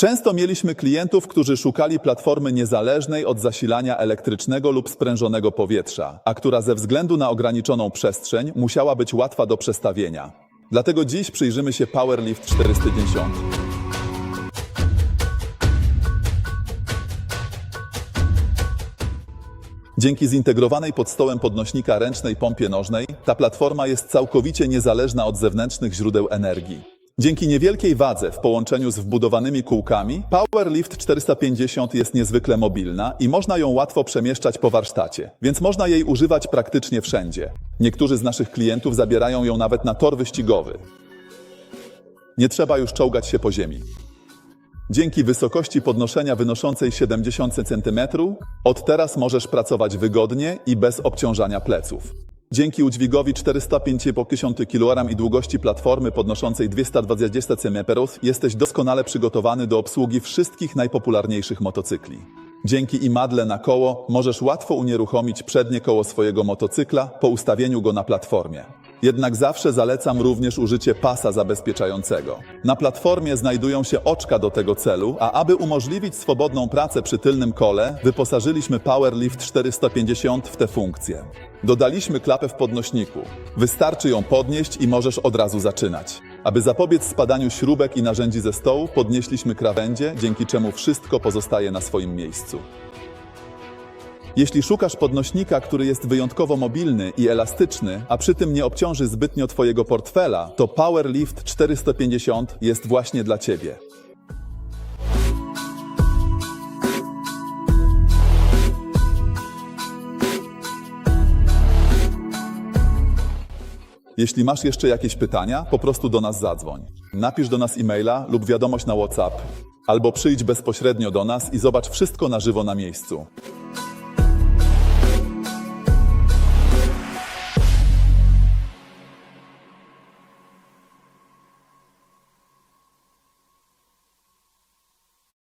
Często mieliśmy klientów, którzy szukali platformy niezależnej od zasilania elektrycznego lub sprężonego powietrza, a która ze względu na ograniczoną przestrzeń musiała być łatwa do przestawienia. Dlatego dziś przyjrzymy się PowerLift 410. Dzięki zintegrowanej pod stołem podnośnika ręcznej pompie nożnej, ta platforma jest całkowicie niezależna od zewnętrznych źródeł energii. Dzięki niewielkiej wadze w połączeniu z wbudowanymi kółkami, PowerLift 450 jest niezwykle mobilna i można ją łatwo przemieszczać po warsztacie, więc można jej używać praktycznie wszędzie. Niektórzy z naszych klientów zabierają ją nawet na tor wyścigowy. Nie trzeba już czołgać się po ziemi. Dzięki wysokości podnoszenia wynoszącej 70 cm, od teraz możesz pracować wygodnie i bez obciążania pleców. Dzięki udźwigowi 450 kg i długości platformy podnoszącej 220 cm jesteś doskonale przygotowany do obsługi wszystkich najpopularniejszych motocykli. Dzięki imadle na koło możesz łatwo unieruchomić przednie koło swojego motocykla po ustawieniu go na platformie. Jednak zawsze zalecam również użycie pasa zabezpieczającego. Na platformie znajdują się oczka do tego celu, a aby umożliwić swobodną pracę przy tylnym kole, wyposażyliśmy PowerLift 450 w tę funkcję. Dodaliśmy klapę w podnośniku. Wystarczy ją podnieść i możesz od razu zaczynać. Aby zapobiec spadaniu śrubek i narzędzi ze stołu, podnieśliśmy krawędzie, dzięki czemu wszystko pozostaje na swoim miejscu. Jeśli szukasz podnośnika, który jest wyjątkowo mobilny i elastyczny, a przy tym nie obciąży zbytnio Twojego portfela, to PowerLift 450 jest właśnie dla Ciebie. Jeśli masz jeszcze jakieś pytania, po prostu do nas zadzwoń. Napisz do nas e-maila lub wiadomość na WhatsApp, albo przyjdź bezpośrednio do nas i zobacz wszystko na żywo na miejscu.